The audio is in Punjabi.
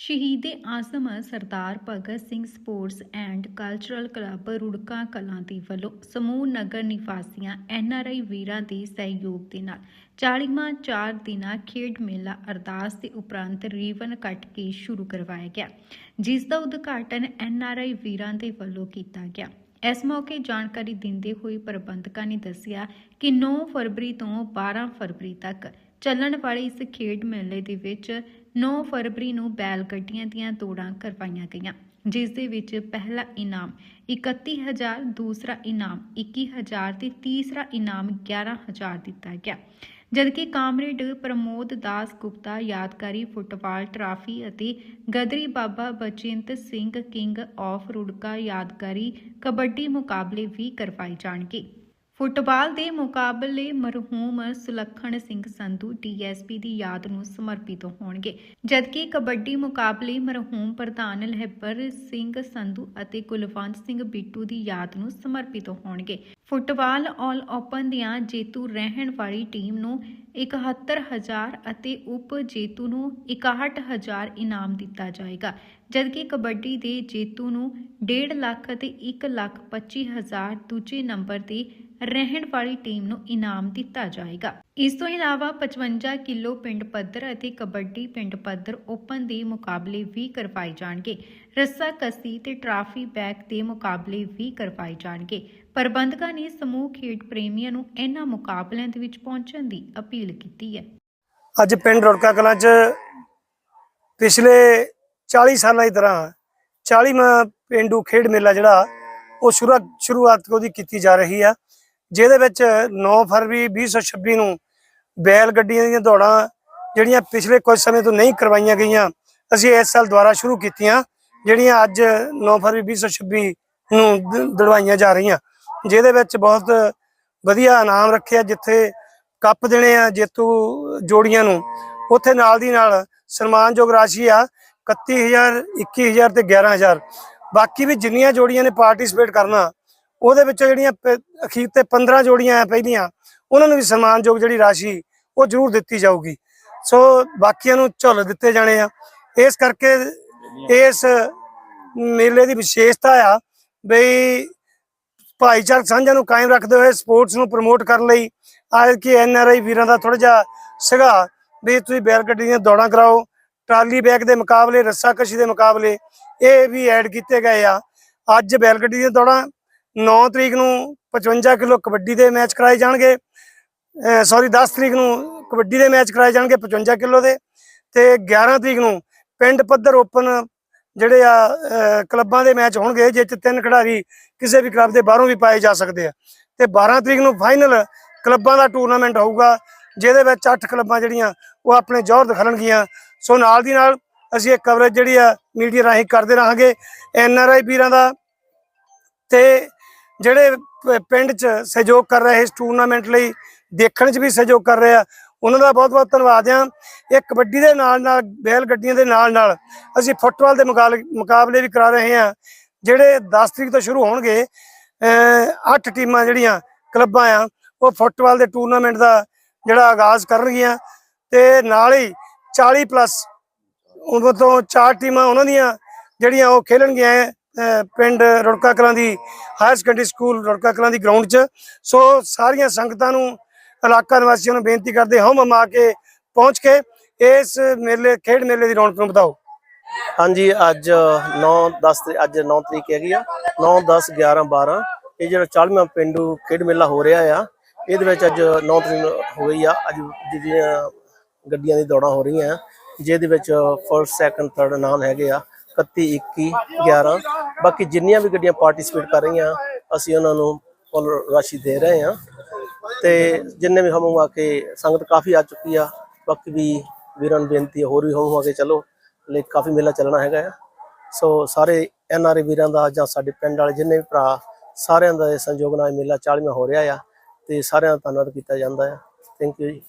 Shaheede Azam Sardar Bhagat Singh sports and cultural club Rurka Kalan ਦੀ ਵੱਲੋਂ ਸਮੂਹ ਨਗਰ ਨਿਵਾਸੀਆਂ ਐਨਆਰਆਈ ਵੀਰਾਂ ਦੇ ਸਹਿਯੋਗ ਦੇ ਨਾਲ 40ਵਾਂ ਚਾਰ ਦਿਨਾ ਖੇਡ ਮੇਲਾ ਅਰਦਾਸ ਦੇ ਉਪਰੰਤ ਰੀਵਨ ਕੱਟ ਕੇ ਸ਼ੁਰੂ ਕਰਵਾਇਆ ਗਿਆ, ਜਿਸ ਦਾ ਉਦਘਾਟਨ ਐਨਆਰਆਈ ਵੀਰਾਂ ਦੇ ਵੱਲੋਂ ਕੀਤਾ ਗਿਆ। ਇਸ ਮੌਕੇ ਜਾਣਕਾਰੀ ਦਿੰਦੇ ਹੋਏ ਪ੍ਰਬੰਧਕਾਂ ਨੇ ਦੱਸਿਆ ਕਿ 9 ਫਰਵਰੀ ਤੋਂ 12 ਫਰਵਰੀ ਤੱਕ ਚੱਲਣ ਵਾਲੇ ਇਸ ਖੇਡ ਮੇਲੇ ਦੇ ਵਿੱਚ 9 ਫਰਵਰੀ ਨੂੰ ਬੈਲ ਗੱਡੀਆਂ ਦੀਆਂ ਦੌੜਾਂ ਕਰਵਾਈਆਂ ਗਈਆਂ, ਜਿਸ ਦੇ ਵਿੱਚ ਪਹਿਲਾ ਇਨਾਮ 31000 ਦੂਸਰਾ ਇਨਾਮ 21000 ਤੇ ਤੀਸਰਾ ਇਨਾਮ 11000 ਦਿੱਤਾ ਗਿਆ। ਜਦਕਿ ਕਾਮਰੇਡ ਪ੍ਰਮੋਦ ਦਾਸ ਗੁਪਤਾ, ਯਾਦਗਾਰੀ ਫੁੱਟਬਾਲ ਟਰਾਫੀ ਅਤੇ ਗਦਰੀ ਬਾਬਾ ਬਚਿੰਤ ਸਿੰਘ ਕਿੰਗ ਆਫ ਰੁੜਕਾ ਯਾਦਗਾਰੀ ਕਬੱਡੀ ਮੁਕਾਬਲੇ ਵੀ ਕਰਵਾਏ ਜਾਣਗੇ। ਫੁੱਟਬਾਲ ਦੇ ਮੁਕਾਬਲੇ ਮਰਹੂਮ ਸੁਲੱਖਣ ਸਿੰਘ ਸੰਧੂ ਡੀਐਸਪੀ ਦੀ ਯਾਦ ਨੂੰ ਸਮਰਪਿਤ ਹੋਣਗੇ। ਜਦਕਿ ਕਬੱਡੀ ਮੁਕਾਬਲੇ ਮਰਹੂਮ ਪ੍ਰਧਾਨ ਲਹਿਬਰ ਸਿੰਘ ਸੰਧੂ ਅਤੇ ਕੁਲਵੰਤ ਸਿੰਘ ਬਿੱਟੂ ਦੀ ਯਾਦ ਨੂੰ ਸਮਰਪਿਤ ਹੋਣਗੇ। ਫੁੱਟਬਾਲ ਆਲ ਓਪਨ ਦੀਆਂ ਜੇਤੂ ਰਹਿਣ ਵਾਲੀ ਟੀਮ ਨੂੰ 71000 ਅਤੇ ਉਪ ਜੇਤੂ ਨੂੰ 61000 ਇਨਾਮ ਦਿੱਤਾ ਜਾਏਗਾ। ਜਦਕਿ ਕਬੱਡੀ ਦੇ ਜੇਤੂ ਨੂੰ 1.5 ਲੱਖ ਅਤੇ 1 ਲੱਖ 25000 ਦੂਜੇ ਨੰਬਰ ਤੇ ਰਹਿਣ ਵਾਲੀ ਟੀਮ ਨੂੰ ਇਨਾਮ ਦਿੱਤਾ ਜਾਏਗਾ। ਇਸ ਤੋਂ ਇਲਾਵਾ 55 ਕਿਲੋ ਪਿੰਡ ਪੱਧਰ ਅਤੇ ਕਬੱਡੀ ਪਿੰਡ ਪੱਧਰ ਓਪਨ ਦੇ ਮੁਕਾਬਲੇ ਵੀ ਕਰਵਾਏ ਜਾਣਗੇ। ਰੱਸਾ, ਕਸੀ ਤੇ ਟਰਾਫੀ ਬੈਕ ਦੇ ਮੁਕਾਬਲੇ ਵੀ ਕਰਵਾਏ ਜਾਣਗੇ। ਪ੍ਰਬੰਧਕਾਂ ਨੇ ਸਮੂਹ ਖੇਡ ਪ੍ਰੇਮੀਆਂ ਨੂੰ ਇਹਨਾਂ ਮੁਕਾਬਲਿਆਂ ਦੇ ਵਿੱਚ ਪਹੁੰਚਣ ਦੀ ਅਪੀਲ ਕੀਤੀ ਹੈ। ਅੱਜ ਪਿੰਡ ਰੋੜਕਾ ਕਲਾਂ 'ਚ ਪਿਛਲੇ 40 ਸਾਲਾਂ ਦੀ ਤਰ੍ਹਾਂ 40ਵਾਂ ਪਿੰਡੂ ਖੇਡ ਮੇਲਾ ਜਿਹੜਾ ਉਹ ਸ਼ੁਰੂ- ਸ਼ੁਰੂਆਤ ਉਹਦੀ ਕੀਤੀ ਜਾ ਰਹੀ ਆ। ਜਿਹਦੇ ਵਿੱਚ 9 ਫਰਵਰੀ 2026 ਨੂੰ ਬੈਲ ਗੱਡੀਆਂ ਦੀਆਂ ਦੌੜਾਂ ਜਿਹੜੀਆਂ ਪਿਛਲੇ ਕੁਝ ਸਮੇਂ ਤੋਂ ਨਹੀਂ ਕਰਵਾਈਆਂ ਗਈਆਂ, ਅਸੀਂ ਇਸ ਸਾਲ ਦੁਬਾਰਾ ਸ਼ੁਰੂ ਕੀਤੀਆਂ, ਜਿਹੜੀਆਂ ਅੱਜ 9 ਫਰਵਰੀ 2026 ਨੂੰ ਦ- ਦੜਵਾਈਆਂ ਜਾ ਰਹੀਆਂ। ਜਿਹਦੇ ਵਿੱਚ ਬਹੁਤ ਵਧੀਆ ਇਨਾਮ ਰੱਖਿਆ ਜਿੱਥੇ ਕੱਪ ਦੇਣੇ ਆ ਜੇਤੂ ਜੋੜੀਆਂ ਨੂੰ, ਉੱਥੇ ਨਾਲ ਦੀ ਨਾਲ ਸਨਮਾਨਯੋਗ ਰਾਸ਼ੀ ਆ 31000 21000 ਤੇ 11000 ਬਾਕੀ ਵੀ ਜਿੰਨੀਆਂ ਜੋੜੀਆਂ ਨੇ ਪਾਰਟਿਸਿਪੇਟ ਕਰਨਾ ਉਹਦੇ ਵਿੱਚੋਂ ਜਿਹੜੀਆਂ ਪ- ਅਖੀਰ ਤੇ 15 ਜੋੜੀਆਂ ਆ ਪਹਿਲੀਆਂ, ਉਹਨਾਂ ਨੂੰ ਵੀ ਸਨਮਾਨਯੋਗ ਜਿਹੜੀ ਰਾਸ਼ੀ ਉਹ ਜ਼ਰੂਰ ਦਿੱਤੀ ਜਾਊਗੀ। ਸੋ ਬਾਕੀਆਂ ਨੂੰ ਝੁੱਲ ਦਿੱਤੇ ਜਾਣੇ ਆ। ਇਸ ਕਰਕੇ ਇਸ ਮੇਲੇ ਦੀ ਵਿਸ਼ੇਸ਼ਤਾ ਆ ਬਈ ਭਾਈਚਾਰਕ ਸਾਂਝਾਂ ਨੂੰ ਕਾਇਮ ਰੱਖਦੇ ਹੋਏ ਸਪੋਰਟਸ ਨੂੰ ਪ੍ਰਮੋਟ ਕਰਨ ਲਈ ਅੱਜ ਕੀ ਐਨ ਆਰ ਆਈ ਵੀਰਾਂ ਦਾ ਥੋੜਾ ਜਿਹਾ ਸਿਗਾ ਵੀ ਤੁਸੀਂ ਬੈਲ ਗੱਡੀ ਦੀਆਂ ਦੌੜਾਂ ਕਰਾਓ, ਟਰਾਲੀ ਬੈਗ ਦੇ ਮੁਕਾਬਲੇ ਰੱਸਾਕਸ਼ੀ ਦੇ ਮੁਕਾਬਲੇ ਇਹ ਵੀ ਐਡ ਕੀਤੇ ਗਏ ਆ। ਅੱਜ ਬੈਲ ਗੱਡੀ ਦੀਆਂ ਦੌੜਾਂ 9 ਤਰੀਕ ਨੂੰ 55 ਕਿਲੋ ਕਬੱਡੀ ਦੇ ਮੈਚ ਕਰਾਏ ਜਾਣਗੇ। ਸੌਰੀ 10 ਤਰੀਕ ਨੂੰ ਕਬੱਡੀ ਦੇ ਮੈਚ ਕਰਾਏ ਜਾਣਗੇ 55 ਕਿਲੋ ਦੇ। ਤੇ 11 ਤਰੀਕ ਨੂੰ ਪਿੰਡ ਪੱਧਰ ਓਪਨ ਜਿਹੜੇ ਆ ਕਲੱਬਾਂ ਦੇ ਮੈਚ ਹੋਣਗੇ ਜਿਸ 'ਚ ਤਿੰਨ ਖਿਡਾਰੀ ਕਿਸੇ ਵੀ ਕਲੱਬ ਦੇ ਬਾਹਰੋਂ ਵੀ ਪਾਏ ਜਾ ਸਕਦੇ ਆ। ਤੇ 12 ਤਰੀਕ ਨੂੰ ਫਾਈਨਲ ਕਲੱਬਾਂ ਦਾ ਟੂਰਨਾਮੈਂਟ ਹੋਊਗਾ, ਜਿਹਦੇ ਵਿੱਚ 8 ਕਲੱਬਾਂ ਜਿਹੜੀਆਂ ਉਹ ਆਪਣੇ ਜ਼ੋਰ ਦਿਖਾਣਗੀਆਂ ਸੋ ਨਾਲ ਦੀ ਨਾਲ ਅਸੀਂ ਇਹ ਕਵਰੇਜ ਜਿਹੜੀ ਆ ਮੀਡੀਆ ਰਾਹੀਂ ਕਰਦੇ ਰਹਾਂਗੇ। ਐਨ ਆਰ ਆਈ ਵੀਰਾਂ ਦਾ ਤੇ ਜਿਹੜੇ ਪ- ਪਿੰਡ 'ਚ ਸਹਿਯੋਗ ਕਰ ਰਹੇ, ਇਸ ਟੂਰਨਾਮੈਂਟ ਲਈ ਦੇਖਣ 'ਚ ਵੀ ਸਹਿਯੋਗ ਕਰ ਰਹੇ ਆ, ਉਹਨਾਂ ਦਾ ਬਹੁਤ ਬਹੁਤ ਧੰਨਵਾਦ ਆ। ਇਹ ਕਬੱਡੀ ਦੇ ਨਾਲ ਨਾਲ ਬੈਲ ਗੱਡੀਆਂ ਦੇ ਨਾਲ ਨਾਲ ਅਸੀਂ ਫੁੱਟਬਾਲ ਦੇ ਮੁਕਾਲ- ਮੁਕਾਬਲੇ ਵੀ ਕਰਾ ਰਹੇ ਆ, ਜਿਹੜੇ 10 ਤਰੀਕ ਤੋਂ ਸ਼ੁਰੂ ਹੋਣਗੇ 8 ਟੀਮਾਂ ਜਿਹੜੀਆਂ ਕਲੱਬਾਂ ਆ, ਉਹ ਫੁੱਟਬਾਲ ਦੇ ਟੂਰਨਾਮੈਂਟ ਦਾ ਜਿਹੜਾ ਆਗਾਜ਼ ਕਰਨਗੀਆਂ ਤੇ ਨਾਲ ਹੀ 40 ਪਲੱਸ ਉਹਨਾਂ ਤੋਂ ਚਾਰ ਟੀਮਾਂ ਉਹਨਾਂ ਦੀਆਂ ਜਿਹੜੀਆਂ ਉਹ ਖੇਲਣਗੀਆਂ ਅਹ ਪਿੰਡ ਰੁੜਕਾ ਕਲਾਂ ਦੀ higher secondary school Rurka Kalan ਦੀ ਗਰਾਊਂਡ 'ਚ। ਸੋ ਸਾਰੀਆਂ ਸੰਗਤਾਂ ਨੂੰ, ਇਲਾਕਾ ਨਿਵਾਸੀਆਂ ਨੂੰ ਬੇਨਤੀ ਕਰਦੇ ਹਮ ਹਮ ਆ ਕੇ ਪਹੁੰਚ ਕੇ ਇਸ ਮੇਲੇ, ਖੇਡ ਮੇਲੇ ਦੀ ਰੌਣਕ ਨੂੰ ਵਧਾਓ। ਹਾਂਜੀ, ਅੱਜ 9 10 ਅੱਜ 9 ਤਰੀਕ ਹੈਗੀ ਆ। 9 10 11 12 ਇਹ ਜਿਹੜਾ 40ਵਾਂ ਪਿੰਡੂ ਖੇਡ ਮੇਲਾ ਹੋ ਰਿਹਾ ਆ, ਇਹਦੇ ਵਿੱਚ ਅੱਜ 9 ਤਰੀਕ ਨੂੰ ਹੋ ਗਈ ਆ। ਅੱਜ ਜਿਹੜੀਆਂ ਗੱਡੀਆਂ ਦੀ ਦੌੜਾਂ ਹੋ ਰਹੀਆਂ ਜਿਹਦੇ ਵਿੱਚ ਫਰਸਟ ਸੈਕੰਡ ਥਰਡ ਨਾਮ ਹੈਗੇ ਆ। 31 21 11 ਬਾਕੀ ਜਿੰਨੀਆਂ ਵੀ ਗੱਡੀਆਂ ਪਾਰਟਿਸਿਪੇਟ ਕਰ ਰਹੀਆਂ ਅਸੀਂ ਉਹਨਾਂ ਨੂੰ ਫੁੱਲ ਰਾਸ਼ੀ ਦੇ ਰਹੇ ਹਾਂ। ਤੇ ਜਿੰਨੇ ਵੀ ਹਮੂ ਆ ਕੇ ਸੰਗਤ ਕਾਫੀ ਆ ਚੁੱਕੀ ਆ ਬਾਕੀ ਵੀ ਵੀਰਾਂ ਨੂੰ ਬੇਨਤੀ ਹੈ, ਹੋਰ ਵੀ ਹਮੂ ਆ ਕੇ ਚਲੋ ਲਈ ਕਾਫੀ ਮੇਲਾ ਚੱਲਣਾ ਹੈਗਾ ਆ। ਸੋ ਸਾਰੇ ਐਨ ਆਰ ਵੀਰਾਂ ਦਾ ਜਾਂ ਸਾਡੇ ਪਿੰਡ ਵਾਲੇ ਜਿੰਨੇ ਵੀ ਭਰਾ ਸਾਰਿਆਂ ਦਾ ਇਹ ਸੰਯੋਗ ਨਾਲ ਮੇਲਾ 40ਵਾਂ ਹੋ ਰਿਹਾ ਆ ਤੇ ਸਾਰਿਆਂ ਦਾ ਧੰਨਵਾਦ ਕੀਤਾ ਜਾਂਦਾ ਆ। ਥੈਂਕ ਯੂ ਜੀ।